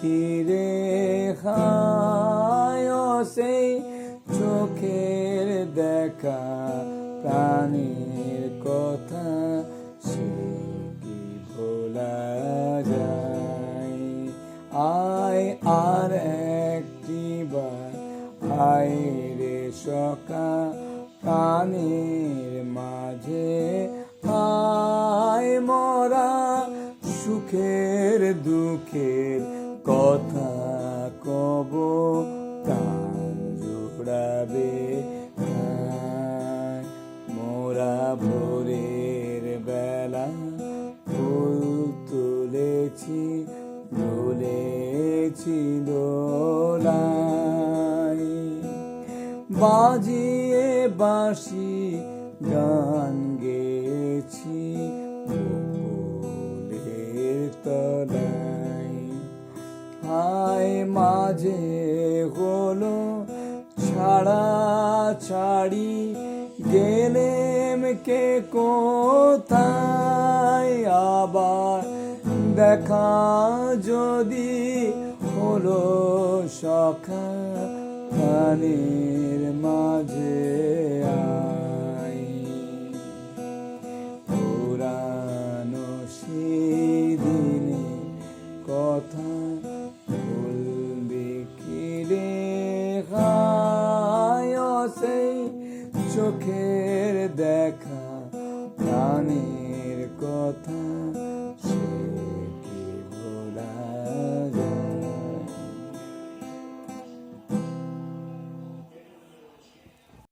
কিরে হায় সেই চোখের দেখা, প্রাণীর কথা সে কি ভোলা যায়? আয় আর একটি বার, আয় রে সকা প্রাণীর মাঝে আয় মরা সুখের দুঃখের কথা কব প্রাণ জোড়াবে মোরা ভোরের বেলা ফুল তুলেছি দুলেছি দোলাই বাজিয়ে বাঁশি গান গেছি হায় মাঝে হলো ছাড়া ছাড়ি গেলেম কে কোথায়? আবার দেখা যদি হলো সখা মাঝে চোখের দেখা প্রাণের কথা